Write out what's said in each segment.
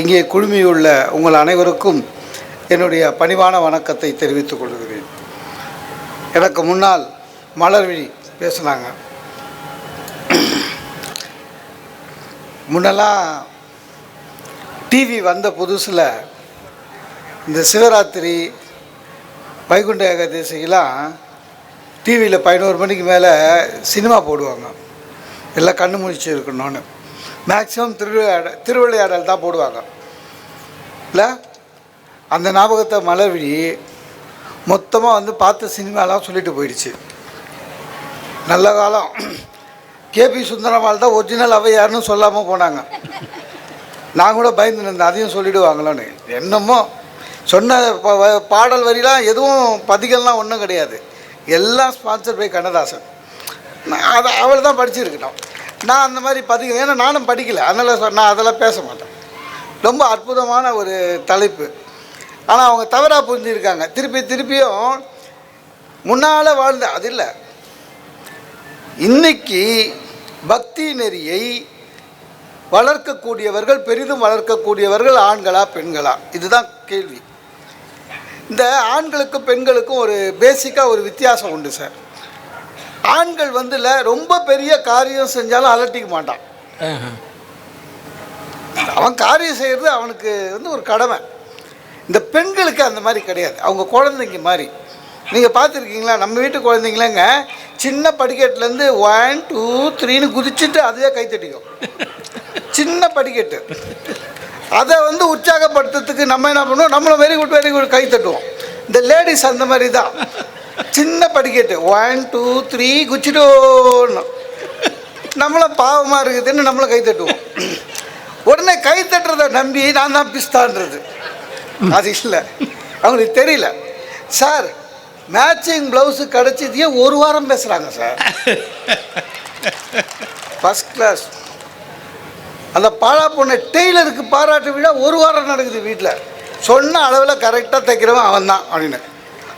இங்கே குழுமியுள்ள உங்கள் அனைவருக்கும் என்னுடைய பணிவான வணக்கத்தை தெரிவித்துக் கொள்கிறேன். எனக்கு முன்னால் மலர்விழி பேசுனாங்க. முன்னெல்லாம் டிவி வந்த புதுசில் இந்த சிவராத்திரி வைகுண்ட ஏகாதசிக்கெல்லாம் டிவியில் பதினோரு மணிக்கு மேலே சினிமா போடுவாங்க. எல்லாம் கண்ணு முடிச்சு இருக்கணும்னு. மேக்ஸிமம் திருவிளையாடல் திருவிளையாடல் தான் போடுவாங்க. இல்லை? அந்த ஞாபகத்தை மலர்விழி மொத்தமாக வந்து பார்த்த சினிமாலாம் சொல்லிட்டு போயிடுச்சு. நல்ல காலம். கேபி சுந்தரமால் தான் ஒரிஜினல் அவையார்னு சொல்லாமல் போனாங்க. நான் கூட பயந்து இருந்தேன். அதையும் சொல்லிடுவாங்களோன்னு. என்னமோ சொன்ன பாடல் வரிலாம் எதுவும் பதிகள்லாம் ஒன்றும் கிடையாது. எல்லாம் ஸ்பான்சர் பை கண்ணதாசன். நான் அதை அவள் தான் படிச்சிருக்கணும். நான் அந்த மாதிரி பதிகம் ஏன்னா நானும் படிக்கல. அதனால் சொ- நான் அதெல்லாம் பேச மாட்டேன். ரொம்ப அற்புதமான ஒரு தலைப்பு. ஆனால் அவங்க தவறாக புரிஞ்சிருக்காங்க. திருப்பி திருப்பியும் முன்னால் வாழ்ந்த அது இல்லை. இன்னைக்கு பக்தி நெறியை வளர்க்கக்கூடியவர்கள் பெரிதும் வளர்க்கக்கூடியவர்கள் ஆண்களா பெண்களா? இதுதான் கேள்வி. இந்த ஆண்களுக்கும் பெண்களுக்கும் ஒரு பேசிக்காக ஒரு வித்தியாசம் உண்டு சார் ஆண்கள் வந்துல ரொம்ப பெரிய காரியம் செஞ்சாலும் அலட்டிக்க மாட்டான். அவன் காரியம் செய்கிறது அவனுக்கு வந்து ஒரு கடமை. இந்த பெண்களுக்கு அந்த மாதிரி கிடையாது. அவங்க குழந்தைங்க மாதிரி. நீங்கள் பார்த்துருக்கீங்களா? நம்ம வீட்டு குழந்தைங்களங்க சின்ன படிக்கட்டுலேருந்து ஒன் டூ த்ரீன்னு குதிச்சுட்டு அதுவே கை தட்டிக்கும். சின்ன படிக்கட்டு. அதை வந்து உற்சாகப்படுத்துறதுக்கு நம்ம என்ன பண்ணுவோம்? நம்மளை வெரி குட் வெரி குட் கை தட்டுவோம். இந்த லேடிஸ் அந்த மாதிரி தான். சின்ன படிக்கட்டு. ஒன் டூ த்ரீ குச்சிடோன்னு. நம்மளும் பாவமாக இருக்குதுன்னு நம்மளை கை தட்டுவோம். உடனே கை தட்டுறதை நம்பி நான் தான் பிஸ்தான்றது. அது இல்லை. அவங்களுக்கு தெரியல. சார் மேட்சிங் ப்ளவுஸு கிடச்சதையே ஒரு வாரம் பேசுகிறாங்க சார் ஃபஸ்ட் கிளாஸ் அந்த பாழா பொண்ணை டெய்லருக்கு பாராட்டு விழா ஒரு வாரம் நடக்குது வீட்டில் சொன்ன அளவில் கரெக்டாக தைக்கிறவன் அவன் தான் அப்படின்னு.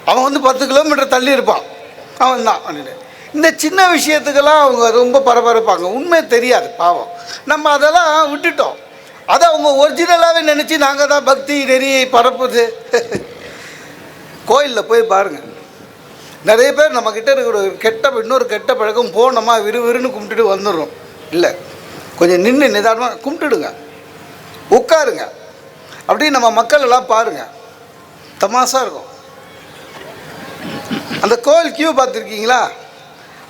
அவன் வந்து பத்து கிலோமீட்டர் தள்ளி இருப்பான். அவன் தான் அப்படின்னு இந்த சின்ன விஷயத்துக்கெல்லாம் அவங்க ரொம்ப பரபரப்பாங்க. உண்மை தெரியாது பாவம். நம்ம அதெல்லாம் விட்டுட்டோம். அதை அவங்க ஒரிஜினலாகவே நினச்சி நாங்கள் தான் பக்தி நெறி பரப்புது. கோயிலில் போய் பாருங்கள் நிறைய பேர் நம்மக்கிட்ட இருக்கிற ஒரு கெட்ட இன்னொரு கெட்ட பழக்கம் போனோமா விறுவிறுன்னு கும்பிட்டுட்டு வந்துடுறோம். இல்லை. கொஞ்சம் நின்று நிதானமாக கும்பிட்டுடுங்க. உட்காருங்க. அப்படின்னு நம்ம மக்கள் எல்லாம் பாருங்க. தமாஷாக இருக்கும். அந்த கோயில் கியூ பார்த்துருக்கீங்களா?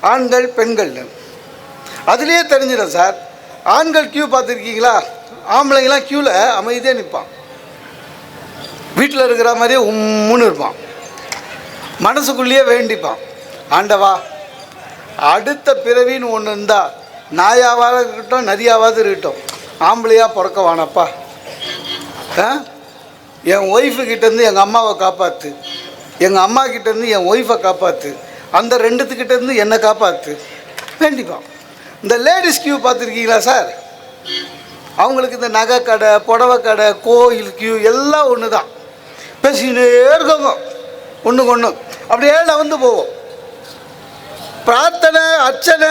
ஆண்கள் பெண்கள்னு அதுலேயே தெரிஞ்சிடும் சார். ஆண்கள் கியூ பார்த்துருக்கீங்களா? ஆம்பளைங்களாம் க்யூவில் அமைதியாக நிற்பான். வீட்டில் இருக்கிற மாதிரியே உம்முன்னு இருப்பான். மனசுக்குள்ளேயே வேண்டிப்பான். ஆண்டவா அடுத்த பிறவின்னு ஒன்று இருந்தால் நாயாவாக இருக்கட்டும் நரியாவது இருக்கட்டும் ஆம்பளையாக பிறக்க வானப்பா. ஆ? என் ஒய்ஃபு கிட்டேருந்து எங்கள் அம்மாவை காப்பாற்று எங்கள் அம்மா கிட்டேருந்து என் ஒய்ஃபை காப்பாற்று அந்த ரெண்டுத்துக்கிட்டேருந்து என்னை காப்பாற்று வேண்டிப்பான் இந்த லேடிஸ் கியூ பார்த்துருக்கீங்களா சார்? அவங்களுக்கு இந்த நகை கடை புடவை கடை கோயில் கியூ எல்லாம் ஒன்று தான் பேசிக்கிட்டே இருக்கவங்க ஒன்றுக்கு ஒன்று அப்படியே வந்து போவோம். பிரார்த்தனை அர்ச்சனை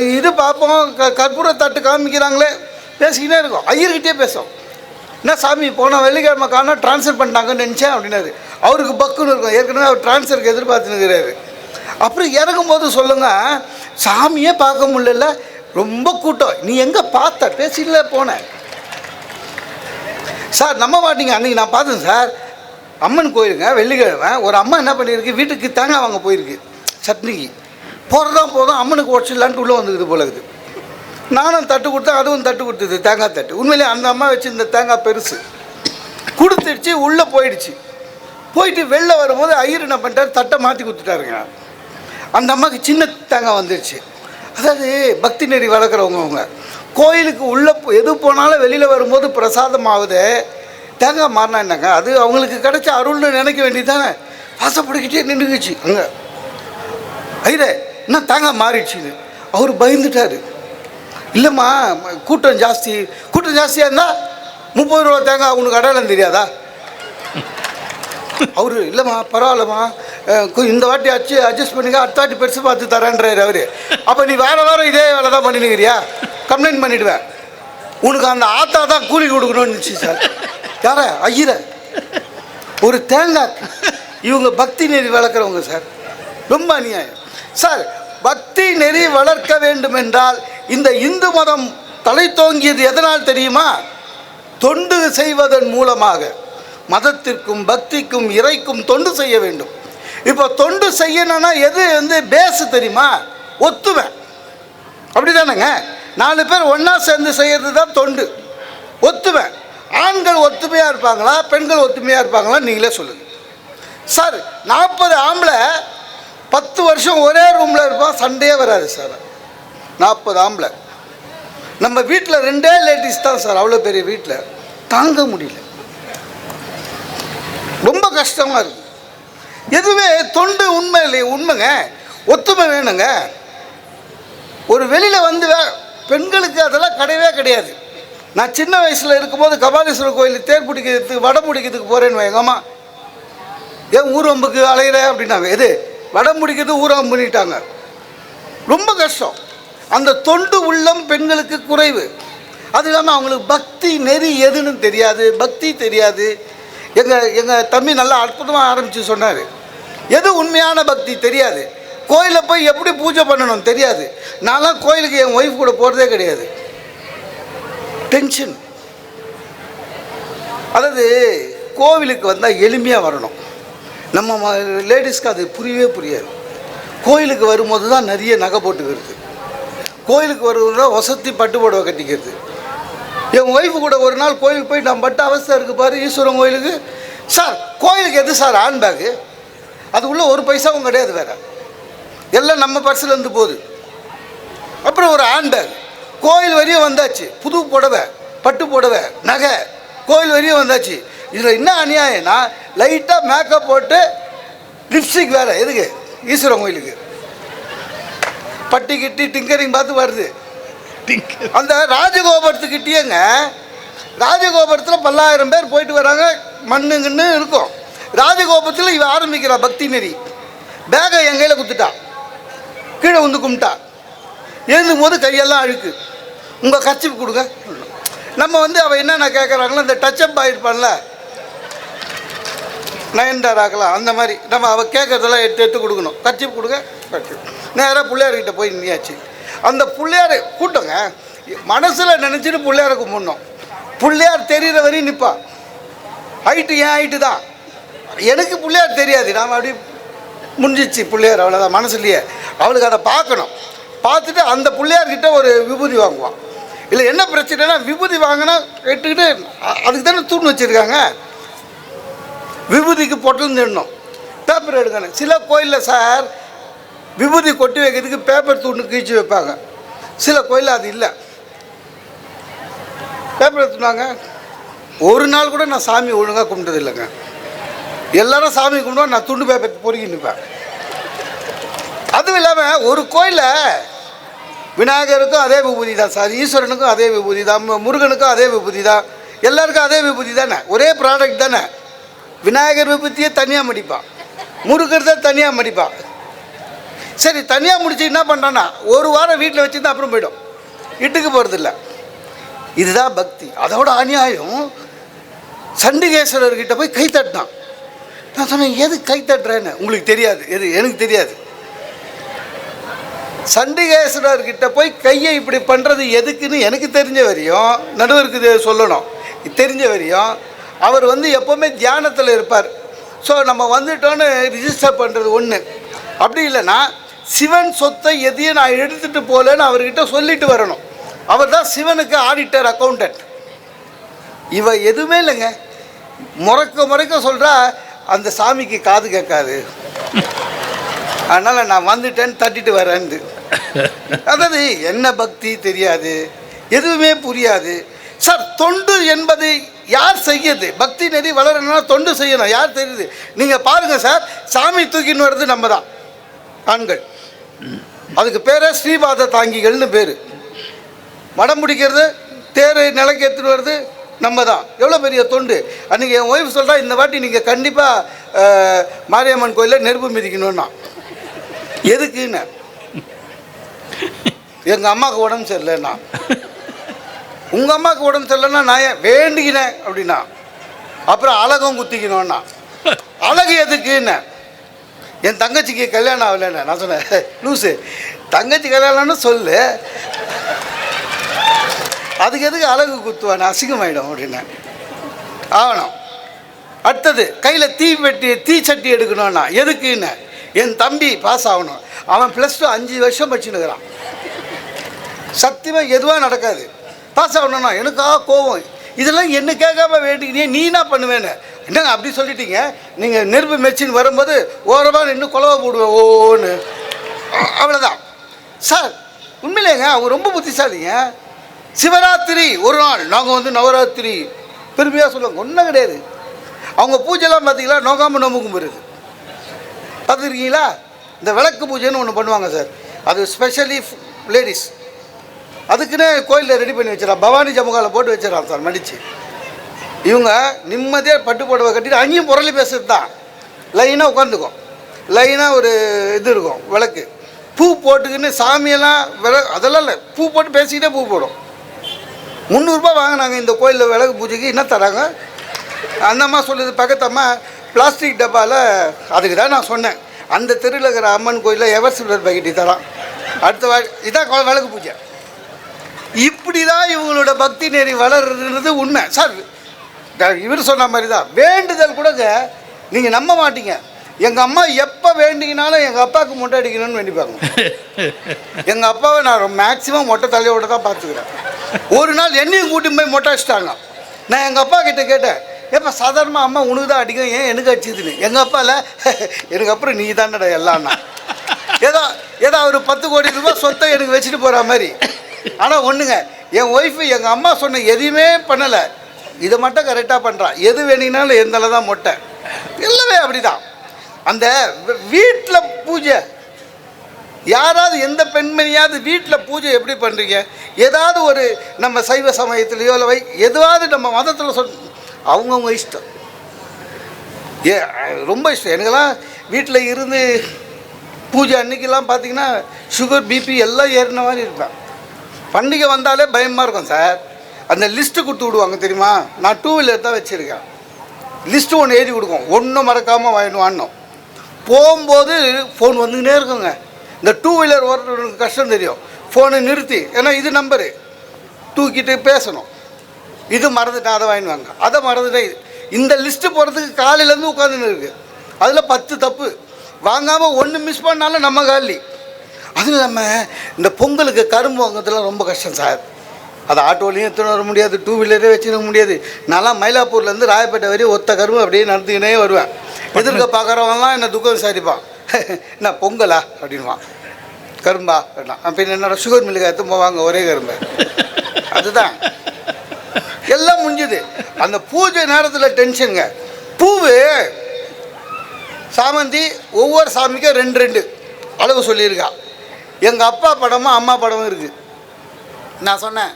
இது பார்ப்போம். க கற்பூர தட்டு காமிக்கிறாங்களே. பேசிக்கிட்டே இருக்கோம். ஐயர்கிட்டே பேசுவோம். என்ன சாமி போன வெள்ளிக்கிழமை காணோம் ட்ரான்ஸ்ஃபர் பண்ணிட்டாங்கன்னு நினச்சேன் அப்படின்னாரு. அவருக்கு பக்குன்னு இருக்கும். ஏற்கனவே அவர் ட்ரான்ஸ்ஃபருக்கு எதிர்பார்த்துனுக்கிறாரு அப்புறம் இறங்கும் போது சொல்லுங்கள் சாமியே பார்க்க முடியல. ரொம்ப கூட்டம். நீ எங்கே பார்த்த? பேசில போனேன் சார் நம்ம மாட்டீங்க அன்றைக்கி நான் பார்த்தேன் சார். அம்மன் கோயிலுங்க வெள்ளிக்கிழமை. ஒரு அம்மா என்ன பண்ணியிருக்கு? வீட்டுக்கு தேங்காய் வாங்க போயிருக்கு. சட்னிக்கு. போகிறதான் போதும் அம்மனுக்கு உடச்சிடலான்ட்டு உள்ளே வந்துக்குது போல இருக்குது. நானும் தட்டு கொடுத்தேன் அதுவும் தட்டு கொடுத்தது தேங்காய் தட்டு. உண்மையிலே அந்த அம்மா வச்சுருந்த தேங்காய் பெருசு. கொடுத்துடுச்சு உள்ளே போயிடுச்சு. போயிட்டு வெளில வரும்போது ஐயர் என்ன பண்ணிட்டார்? தட்டை மாற்றி கொடுத்துட்டாருங்க. அந்த அம்மாவுக்கு சின்ன தேங்காய் வந்துடுச்சு. அதாவது பக்தி நெறி வளர்க்குறவங்க அவங்க. கோயிலுக்கு உள்ளே எது போனாலும் வெளியில் வரும்போது பிரசாதம் ஆகுது தேங்காய் மாறினா என்னங்க? அது அவங்களுக்கு கிடைச்ச அருள்னு நினைக்க வேண்டியதானே வாசப்படிக்கிட்டே நின்றுக்குச்சு அங்கே. ஐயரே என்ன தேங்காய் மாறிடுச்சுன்னு. அவர் பயந்துட்டார். இல்லைம்மா கூட்டம் ஜாஸ்தி. கூட்டம் ஜாஸ்தியாக இருந்தால் முப்பது ரூபா தேங்காய் உனக்கு அடையாளம் தெரியாதா? அவரு இல்லைம்மா பரவாயில்லம்மா. இந்த வாட்டி அச்சு அட்ஜஸ்ட் பண்ணிக்க அடுத்த வாட்டி பெருசு பார்த்து தரேன்றாரு அவர். அப்போ நீ வேறு வாரம் இதே வேலை தான் பண்ணினுக்கிறியா? கம்ப்ளைண்ட் பண்ணிவிடுவேன் உனக்கு அந்த ஆத்தா தான் கூலி கொடுக்கணும்னு இருந்துச்சு சார். யார? ஐயர. ஒரு தேங்காய். இவங்க பக்தி நெறி வளர்க்குறவங்க சார். ரொம்ப அநியாயம். சார் பக்தி நெறி வளர்க்க வேண்டும் என்றால் இந்த இந்து மதம் தலை தோங்கியது எதனால் தெரியுமா? தொண்டு செய்வதன் மூலமாக. மதத்திற்கும் பக்திக்கும் இறைக்கும் தொண்டு செய்ய வேண்டும். இப்போ தொண்டு செய்யணும்னா எது வந்து பேஸு தெரியுமா? ஒத்துவேன் அப்படிதானேங்க? நாலு பேர் ஒன்றா சேர்ந்து செய்கிறது தான் தொண்டு. ஒத்துவேன் ஆண்கள் ஒத்துமையாக இருப்பாங்களா? பெண்கள் ஒத்துமையாக இருப்பாங்களா? நீங்களே சொல்லுங்கள் சார் நாற்பது ஆம்பளை பத்து வருஷம் ஒரே ரூமில் இருப்பான் சண்டையே வராது சார். நாற்பது ஆம்பளை. நம்ம வீட்டில் ரெண்டே லேடிஸ் தான் சார் அவ்வளோ பெரிய வீட்டில் தாங்க முடியல. ரொம்ப கஷ்டமாக இருக்கு. எதுவே தொண்டு உண்மை இல்லை உண்மைங்க. ஒத்துமை வேணுங்க. ஒரு வெளியில் வந்து வே- பெண்களுக்கு அதெல்லாம் கிடையவே கிடையாது. நான் சின்ன வயசில் இருக்கும்போது கபாலீஸ்வரர் கோயில் தேர் பிடிக்கிறதுக்கு வடம் பிடிக்கிறதுக்கு போகிறேன்னு வைங்கம்மா ஏன் ஊரம்புக்கு அலையிற அப்படின்னாங்க. எது? வடம் பிடிக்கிறது ஊரம் பண்ணிட்டாங்க ரொம்ப கஷ்டம். அந்த தொண்டு உள்ளம் பெண்களுக்கு குறைவு. அது இல்லாமல் அவங்களுக்கு பக்தி நெறி எதுன்னு தெரியாது பக்தி தெரியாது. எங்கள் எங்கள் தம்பி நல்லா அற்புதமாக ஆரம்பித்து சொன்னார். எது உண்மையான பக்தி தெரியாது. கோயிலில் போய் எப்படி பூஜை பண்ணணும் தெரியாது. நான்லாம் கோயிலுக்கு என் ஒய்ஃப் கூட போகிறதே கிடையாது. டென்ஷன் அதாவது கோவிலுக்கு வந்தால் எளிமையாக வரணும். நம்ம லேடிஸ்க்கு அது புரியவே புரியாது. கோயிலுக்கு வரும்போது தான் நிறைய நகை போட்டுக்கிறது. கோயிலுக்கு வருவதுனா வசதி பட்டு புடவை கட்டிக்கிறது. என் ஒய்ஃபு கூட ஒரு நாள் கோயிலுக்கு போய் நான் பட்ட அவஸ்தை இருக்குது பாரு ஈஸ்வரன் கோயிலுக்கு. சார் கோயிலுக்கு எது சார் ஹேண்ட் பேக்கு அதுக்குள்ளே ஒரு பைசாவும் கிடையாது வேற. எல்லாம் நம்ம பர்சிலேருந்து போகுது. அப்புறம் ஒரு ஹேண்ட்பேக் கோயில் வரையும் வந்தாச்சு. புது புடவை பட்டு புடவை நகை. கோயில் வரையும் வந்தாச்சு. இதில் என்ன அநியாயம்னா லைட்டாக மேக்கப் போட்டு லிப்ஸ்டிக் வேறு. எதுக்கு? ஈஸ்வரன் கோயிலுக்கு. பட்டி கிட்டி டிங்கரிங் பார்த்து வருது. அந்த ராஜகோபுரத்துக்கிட்டேங்க ராஜகோபுரத்தில் பல்லாயிரம் பேர் போயிட்டு வராங்க மண்ணுங்கன்னு இருக்கும். ராஜகோபுரத்தில் இவன் ஆரம்பிக்கிறா பக்தி நெறி. பேகை என் கையில் குத்துட்டா. கீழே வந்து கும்பிட்டா. எழுந்தும் போது கையெல்லாம் அழுக்கு. உங்கள் கச்சிப்பு கொடுங்க. நம்ம வந்து அவள் என்னென்ன கேட்குறாங்களோ இந்த டச்சப் ஆகிருப்பான்ல நயன்தாராக்கலாம் அந்த மாதிரி. நம்ம அவள் கேட்குறதெல்லாம் எடுத்து எடுத்து கொடுக்கணும். கட்சி கொடுங்க கட்சி நேராக பிள்ளையார்கிட்ட போய் நின்னியாச்சு. அந்த பிள்ளையார் கூட்டங்க மனசில் நினச்சிட்டு பிள்ளையாரை கும்பிடணும். பிள்ளையார் தெரிகிற வரையும் நிற்பா ஹைட்டு ஏன் ஹைட்டு தான்? எனக்கு பிள்ளையார் தெரியாது. நாம் அப்படி முடிஞ்சிச்சு பிள்ளையார் அவ்வளோதான் மனசுலையே. அவளுக்கு அதை பார்க்கணும். பார்த்துட்டு அந்த பிள்ளையார்கிட்ட ஒரு விபூதி வாங்குவான். இல்லை என்ன பிரச்சனைனா விபூதி வாங்கினா கேட்டுக்கிட்டு அதுக்கு தானே தூண் வச்சுருக்காங்க. விபூதிக்கு பொட்டல் நிடணும் பேப்பர் எடுக்கணும். சில கோயிலில் சார் விபூதி கொட்டி வைக்கிறதுக்கு பேப்பர் தூண்டு கீழ்ச்சி வைப்பாங்க. சில கோயிலில் அது இல்லை. பேப்பர் எடுத்துனாங்க. ஒரு நாள் கூட நான் சாமி ஒழுங்காக கும்பிட்டது இல்லைங்க. எல்லாரும் சாமி கும்பிடுவா நான் துண்டு பேப்பர் பொறுக்கி நிற்பேன். அதுவும் இல்லாமல் ஒரு கோயிலில் விநாயகருக்கும் அதே விபூதி தான் சார் ஈஸ்வரனுக்கும் அதே விபூதி தான். முருகனுக்கும் அதே விபூதி தான். எல்லாருக்கும் அதே விபூதி தானே? ஒரே ப்ராடக்ட் தானே? விநாயகர் விபத்தியே தனியாக மடிப்பான் முருகர் தான் தனியாக மடிப்பான் சரி தனியாக முடிச்சு என்ன பண்ணுறான்னா ஒரு வாரம் வீட்டில் வச்சுருந்தா அப்புறம் போயிடும். இட்டுக்கு போகிறதில்ல இதுதான் பக்தி. அதோட அநியாயம் சண்டிகேஸ்வரர்கிட்ட போய் கை தட்டினான். நான் சொன்னேன் எது கை தட்டுறேன்னு? உங்களுக்கு தெரியாது. எது? எனக்கு தெரியாது. சண்டிகேஸ்வரர்கிட்ட போய் கையை இப்படி பண்ணுறது எதுக்குன்னு எனக்கு தெரிஞ்ச வரையும் நடுவருக்கு சொல்லணும். தெரிஞ்ச வரையும் அவர் வந்து எப்போவுமே தியானத்தில் இருப்பார். ஸோ நம்ம வந்துட்டோன்னு ரிஜிஸ்டர் பண்ணுறது ஒன்று அப்படி இல்லைன்னா சிவன் சொத்தை எதையும் நான் எடுத்துகிட்டு போகலன்னு அவர்கிட்ட சொல்லிட்டு வரணும். அவர் தான் சிவனுக்கு ஆடிட்டர் அக்கௌண்டன்ட் இவ எதுவுமே இல்லைங்க. முறக்க முறைக்க சொல்கிறா அந்த சாமிக்கு காது கேட்காது. அதனால் நான் வந்துட்டேன்னு தட்டிட்டு வரேன்னு அதாவது என்ன பக்தி தெரியாது. எதுவுமே புரியாது. சார் தொண்டு என்பது யார் செய்யுது? பக்தி நெறி வளரணும்னா தொண்டு செய்யணும். யார் தெரியுது நீங்கள் பாருங்கள் சார் சாமி தூக்கின்னு வர்றது நம்ம தான் ஆண்கள். அதுக்கு பேரே ஸ்ரீபாத தாங்கிகள்னு பேர். மடம் பிடிக்கிறது தேர் நிலைக்கு எடுத்துட்டு வருது நம்ம தான் எவ்வளோ பெரிய தொண்டு? அன்றைக்கி என் ஒய்ஃப் சொல்கிறா இந்த வாட்டி நீங்கள் கண்டிப்பாக மாரியம்மன் கோயிலில் நெருப்பு மிதிக்கணும்னா. எதுக்குன்னு? எங்கள் அம்மாவுக்கு உடம்பு சரியில்லைண்ணா உங்கள் அம்மாவுக்கு உடம்பு சரியில்லைன்னா நான் ஏன் வேண்டிக்கினேன் அப்படின்னா? அப்புறம் அழகும் குத்திக்கணும்னா. அழகு எதுக்குன்னு என் தங்கச்சிக்கு கல்யாணம் ஆகலைன்னு நான் சொன்னேன். லூசு தங்கச்சி கல்யாணம்னு சொல்லு. அதுக்கு எதுக்கு அழகு குத்துவான்? அசிங்கமாயிடும் அப்படின்னேன் ஆகணும். அடுத்தது கையில் தீ வெட்டி தீ சட்டி எடுக்கணும்னா எதுக்குன்னு என் தம்பி பாஸ் ஆகணும். அவன் ப்ளஸ் டூ அஞ்சு வருஷம் படிச்சுன்னுக்கிறான் சத்தியமாக எதுவாக நடக்காது. பாஸ் ஆகணும்னா எனக்காக கோவம். இதெல்லாம் என்ன கேட்காம வேண்டிக்கினே நீ என்ன பண்ணுவேன்னு? என்னங்க அப்படி சொல்லிட்டீங்க? நீங்கள் நெருப்பு மெச்சின் வரும்போது ஓரமாக நின்று குழவை போடுவேன் ஓன்னு. அவ்வளோதான் சார் உண்மையிலேங்க அவர் ரொம்ப புத்திசாலிங்க. சிவராத்திரி ஒரு நாள். நாங்கள் வந்து நவராத்திரி. பெருமையாக சொல்லுவாங்க. ஒன்றும் கிடையாது. அவங்க பூஜைலாம் பார்த்தீங்களா நோகாமல் நோம்பு கும்பிடுறது பார்த்துருக்கீங்களா இந்த விளக்கு பூஜைன்னு ஒன்று பண்ணுவாங்க சார். அது ஸ்பெஷலி லேடிஸ் அதுக்குன்னே கோயிலில் ரெடி பண்ணி வச்சிடறான் பவானி ஜமுகாவில் போட்டு வச்சிடறான் சார் மடித்து இவங்க நிம்மதியாக பட்டு புடவை கட்டிட்டு அங்கேயும் புரளி பேசுறது தான். லைனாக உட்காந்துக்கும். லைனாக ஒரு இது இருக்கும் விளக்கு. பூ போட்டுக்கின்னு சாமியெல்லாம் விள அதெல்லாம் இல்லை. பூ போட்டு பேசிக்கிட்டே பூ போடும். முந்நூறுரூபா வாங்கினாங்க இந்த கோயிலில் விளக்கு பூஜைக்கு. என்ன தராங்க? அந்த அம்மா சொல்லுது பக்கத்தம்மா பிளாஸ்டிக் டப்பாவில் அதுக்கு தான் நான் சொன்னேன். அந்த தெருவில் இருக்கிற அம்மன் கோயிலில் எவர் சில்வர் பக்கெட்டி தரான். அடுத்த வா இதான் விளக்கு பூஜை. இப்படி தான் இவங்களோட பக்தி நெறி வளர்றது உண்மை. சார் இவர் சொன்ன மாதிரி தான் வேண்டுதல் கூட நீங்கள் நம்ப மாட்டீங்க. எங்கள் அம்மா எப்போ வேண்டிங்கனாலும் எங்கள் அப்பாவுக்கு மொட்டை அடிக்கணும்னு வேண்டிப்பாங்க எங்கள் அப்பாவை நான் மேக்ஸிமம் மொட்டை தலையோட தான் பார்த்துக்கிறேன். ஒரு நாள் என்னையும் கூட்டி போய் மொட்டை அடிச்சிட்டாங்க. நான் எங்கள் அப்பா கிட்ட கேட்டேன் ஏப்பா சாதாரணமாக அம்மா உனக்கு தான் அடிக்கும் ஏன் எனக்கு அடிச்சதுன்னு? எங்கள் அப்பாவில் எனக்கு அப்புறம் நீ தானடா எல்லாம்னா. ஏதோ ஏதோ ஒரு பத்து கோடி ரூபாய் சொத்தை எனக்கு வச்சுட்டு போகிற மாதிரி. ஆனால் ஒன்றுங்க என் ஒய்ஃபு எங்கள் அம்மா சொன்ன எதையுமே பண்ணலை. இதை மட்டும் கரெக்டாக பண்ணுறான் எது வேணுங்கனாலும் எந்தளவு தான் மொட்டை. எல்லாமே அப்படிதான். அந்த வீட்டில் பூஜை. யாராவது எந்த பெண்மணியாவது வீட்டில் பூஜை எப்படி பண்ணுறீங்க ஏதாவது ஒரு நம்ம சைவ சமயத்திலையோ இல்லை வை எதுவாவது நம்ம மதத்தில் சொல் அவங்கவுங்க இஷ்டம். ஏ ரொம்ப இஷ்டம். எனக்கெல்லாம் வீட்டில் இருந்து பூஜை அன்னைக்கெல்லாம் பார்த்தீங்கன்னா சுகர் பிபி எல்லாம் ஏறின மாதிரி இருப்பேன். பண்டிகை வந்தாலே பயமாக இருக்கும் சார். அந்த லிஸ்ட்டு கொடுத்து விடுவாங்க தெரியுமா? நான் டூ வீலர் தான் வச்சுருக்கேன். லிஸ்ட்டு ஒன்று எழுதி கொடுக்கும். ஒன்றும் மறக்காமல் வாங்கிட்டு போகும்போது ஃபோன் வந்துக்கினே இருக்குங்க. இந்த டூ வீலர் ஓட்டுறவங்களுக்கு கஷ்டம் தெரியும். ஃபோனை நிறுத்தி. ஏன்னா இது நம்பரு தூக்கிட்டு பேசணும். இது மறந்துட்டேன் அதை வாங்கிடுவாங்க அதை மறந்துட்டேன் இது. இந்த லிஸ்ட்டு போகிறதுக்கு காலையிலேருந்து உட்காந்துன்னு இருக்குது அதில் பத்து தப்பு. வாங்காமல் ஒன்று மிஸ் பண்ணாலும் நம்ம காலி. அதுவும் இல்லாமல் இந்த பொங்கலுக்கு கரும்பு வாங்குறதுலாம் ரொம்ப கஷ்டம் சார். அது ஆட்டோலையும் எடுத்துன்னு வர முடியாது டூ வீலரே வச்சுக்க முடியாது. நான்லாம் மயிலாப்பூர்லேருந்து ராயப்பேட்டை வரையும் ஒத்த கரும்பு அப்படியே நடந்துக்கினே வருவேன். எதிர்க்க பார்க்குறவங்கலாம் என்ன துக்கம் விசாரிப்பான். என்ன பொங்கலா? அப்படின்வான் கரும்பா? அப்படின்னா. அப்போ என்னோட சுகர் மில்லுக்கு எடுத்து போவாங்க ஒரே கரும்பு. அதுதான். எல்லாம் முடிஞ்சுது. அந்த பூஜை நேரத்தில் டென்ஷனுங்க பூவு சாமந்தி ஒவ்வொரு சாமிக்கும் ரெண்டு ரெண்டு அளவு சொல்லியிருக்கா. எங்கள் அப்பா படமும் அம்மா படமும் இருக்குது நான் சொன்னேன்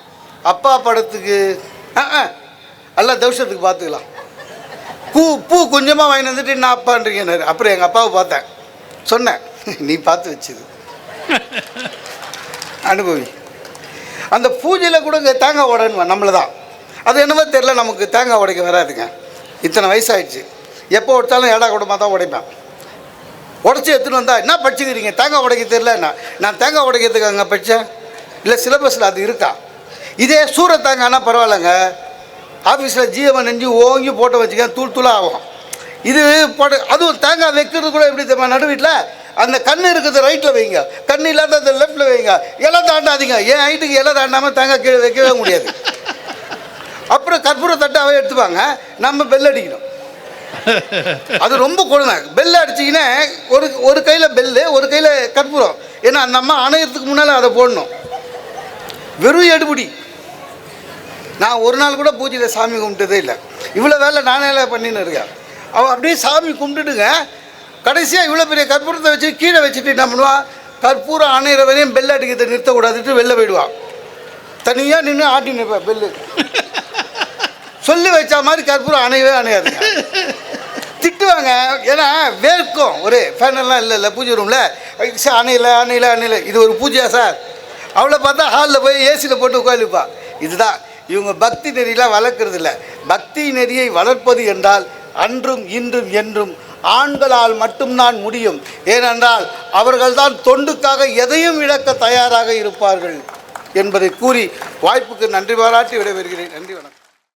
அப்பா படத்துக்கு ஆ ஆ எல்லாம் தௌஷத்துக்கு பார்த்துக்கலாம் பூ பூ கொஞ்சமாக வாங்கி வந்துட்டு நான் அப்பான்றீங்கன்னாரு அப்புறம் எங்கள் அப்பாவை பார்த்தேன். சொன்னேன் நீ பார்த்து வச்சுது அனுபவி. அந்த பூஜையில் கூட இங்கே தேங்காய் உடனுவா நம்மளை தான் அது என்னவோ தெரில நமக்கு தேங்காய் உடைக்க வராதுங்க. இத்தனை வயசாகிடுச்சு எப்போ உடைச்சாலும் ஏடா கூடமாக தான் உடைப்பேன். உடச்சி எடுத்துன்னு வந்தா என்ன படிச்சுக்கிறீங்க? தேங்காய் உடைக்க தெரியல. என்ன நான் தேங்காய் உடைக்கிறதுக்கு அங்கே படித்தேன் இல்லை சிலபஸில் அது இருக்கா? இதே சூற தேங்காய்னா பரவாயில்லைங்க. ஆஃபீஸில் ஜீவன் நெஞ்சு ஓங்கி போட்டு வச்சுக்க தூள் தூளாக ஆகும். இது போட்டு அதுவும் தேங்காய் வைக்கிறது கூட எப்படி தெரியுமா? நடு வீட்டில் அந்த கண் இருக்கிறது ரைட்டில் வைங்க. கண் இல்லாத அந்த லெஃப்ட்டில் வைங்க. எல்லாம் தாண்டாதீங்க. என் ஹைட்டுக்கு இலை தாண்டாமல் தேங்காய் கீழே வைக்கவே முடியாது. அப்புறம் கற்பூர தட்டாவே எடுத்துவாங்க நம்ம பெல் அடிக்கணும். அது ரொம்ப கொடுமை. பெல் அடிச்சிங்கன்னா ஒரு ஒரு கையில் பெல்லு ஒரு கையில் கற்பூரம். ஏன்னா அந்த அம்மா அணையிறதுக்கு முன்னால் அதை போடணும். வெறும் எடுபடி. நான் ஒரு நாள் கூட பூஜையில் சாமி கும்பிட்டதே இல்லை. இவ்வளோ வேலை நானே பண்ணின்னு இருக்கேன். அவள் அப்படியே சாமி கும்பிட்டுடுங்க கடைசியாக இவ்வளோ பெரிய கற்பூரத்தை வச்சு கீழே வச்சுட்டு என்ன பண்ணுவான் கற்பூரம் அணையிற வரையும் பெல் அடிக்கிறத நிறுத்தக்கூடாதுட்டு வெளில போயிடுவான் தனியாக நின்று ஆட்டி நிற்பேன் பெல்லு சொல்லி வச்ச மாதிரி கற்பூரம் அணையவே அணையாது. திட்டுவாங்க. ஏன்னா வேர்க்கும். ஒரு ஃபேனல்லாம் இல்லை இல்லை பூஜை ரூமில் சார் அணையில அணையில அணையில. இது ஒரு பூஜையா சார்? அவளை பார்த்தா ஹாலில் போய் ஏசியில் போட்டு உட்காந்துப்பா இதுதான். இவங்க பக்தி நெறியெலாம் வளர்க்குறது இல்லை பக்தி நெறியை வளர்ப்பது என்றால் அன்றும் இன்றும் என்றும் ஆண்களால் மட்டும்தான் முடியும். ஏனென்றால் அவர்கள்தான் தொண்டுக்காக எதையும் இழக்க தயாராக இருப்பார்கள் என்பதை கூறி வாய்ப்புக்கு நன்றி பாராட்டி விடைபெறுகிறேன். நன்றி வணக்கம்.